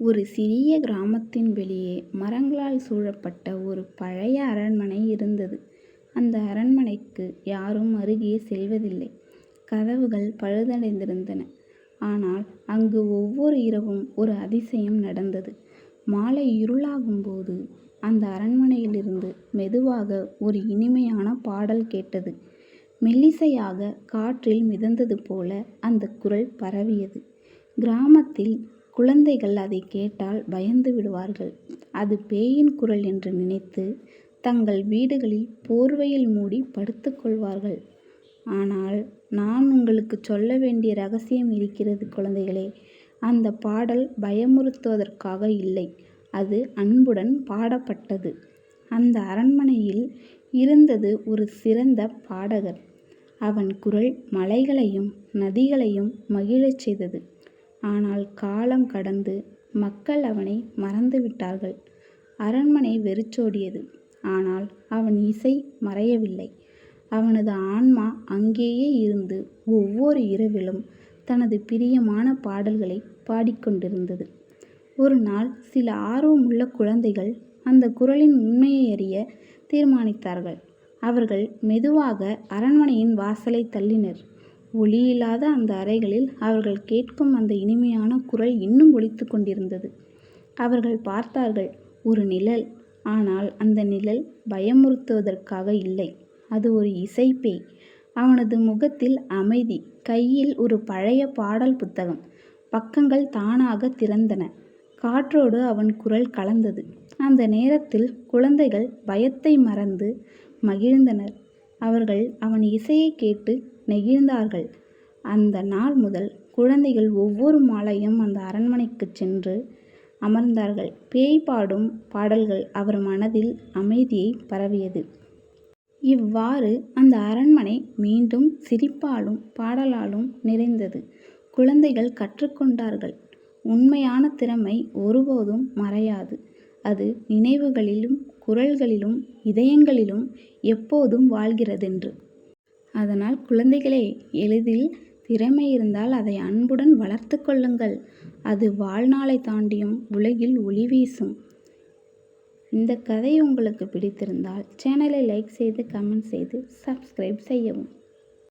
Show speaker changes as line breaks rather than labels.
ஒரு சிறிய கிராமத்தின் வெளியே மரங்களால் சூழப்பட்ட ஒரு பழைய அரண்மனை இருந்தது. அந்த அரண்மனைக்கு யாரும் அருகே செல்வதில்லை. கதவுகள் பழுதடைந்திருந்தன. ஆனால் அங்கு ஒவ்வொரு இரவும் ஒரு அதிசயம் நடந்தது. மாலை இருளாகும்போது அந்த அரண்மனையிலிருந்து மெதுவாக ஒரு இனிமையான பாடல் கேட்டது. மெல்லிசையாக காற்றில் மிதந்தது போல அந்தக் குரல் பரவியது. கிராமத்தில் குழந்தைகள் அதைக் கேட்டால் பயந்து விடுவார்கள். அது பேயின் குரல் என்று நினைத்து தங்கள் வீடுகளில் போர்வையில் மூடி படுத்துக்கொள்வார்கள் ஆனால் நான் உங்களுக்குச் சொல்ல வேண்டிய ரகசியம் இருக்கிறது குழந்தைகளே. அந்த பாடல் பயமுறுத்துவதற்காக இல்லை. அது அன்புடன் பாடப்பட்டது. அந்த அரண்மனையில் இருந்தது ஒரு சிறந்த பாடகர். அவன் குரல் மலைகளையும் நதிகளையும் மகிழச் செய்தது. ஆனால் காலம் கடந்து மக்கள் அவனை மறந்துவிட்டார்கள். அரண்மனை வெறிச்சோடியது. ஆனால் அவன் இசை மறையவில்லை. அவனது ஆன்மா அங்கேயே இருந்து ஒவ்வொரு இரவிலும் தனது பிரியமான பாடல்களை பாடிக்கொண்டிருந்தது. ஒரு நாள் சில ஆர்வமுள்ள குழந்தைகள் அந்த குரலின் உண்மையை அறிய தீர்மானித்தார்கள். அவர்கள் மெதுவாக அரண்மனையின் வாசலை தள்ளினர். ஒலியில்லாத அந்த அறைகளில் அவர்கள் கேட்கும் அந்த இனிமையான குரல் இன்னும் ஒலித்துக் கொண்டிருந்தது. அவர்கள் பார்த்தார்கள் ஒரு நிழல். ஆனால் அந்த நிழல் பயமுறுத்துவதற்காக இல்லை. அது ஒரு இசைப்பேய் அவனது முகத்தில் அமைதி. கையில் ஒரு பழைய பாடல் புத்தகம். பக்கங்கள் தானாக திறந்தன. காற்றோடு அவன் குரல் கலந்தது. அந்த நேரத்தில் குழந்தைகள் பயத்தை மறந்து மகிழ்ந்தனர். அவர்கள் அவன் இசையைக் கேட்டு நெகிழ்ந்தார்கள். அந்த நாள் முதல் குழந்தைகள் ஒவ்வொரு மாலையும் அந்த அரண்மனைக்கு சென்று அமர்ந்தார்கள். பேய் பாடும் பாடல்கள் அவர் மனதில் அமைதியைப் பரவியது இவ்வாறு அந்த அரண்மனை மீண்டும் சிரிப்பாலும் பாடலாலும் நிறைந்தது. குழந்தைகள் கற்றுக்கொண்டார்கள் உண்மையான திறமை ஒருபோதும் மறையாது. அது நினைவுகளிலும் குரல்களிலும் இதயங்களிலும் எப்போதும் வாழ்கிறதென்று. அதனால் குழந்தைகளே எளிதில் திறமை இருந்தால் அதை அன்புடன் வளர்த்துக் கொள்ளுங்கள். அது வாழ்நாளைத் தாண்டியும் உலகில் ஒளி வீசும். இந்த கதை உங்களுக்கு பிடித்திருந்தால் சேனலை லைக் செய்து கமெண்ட் செய்து சப்ஸ்கிரைப் செய்யவும்.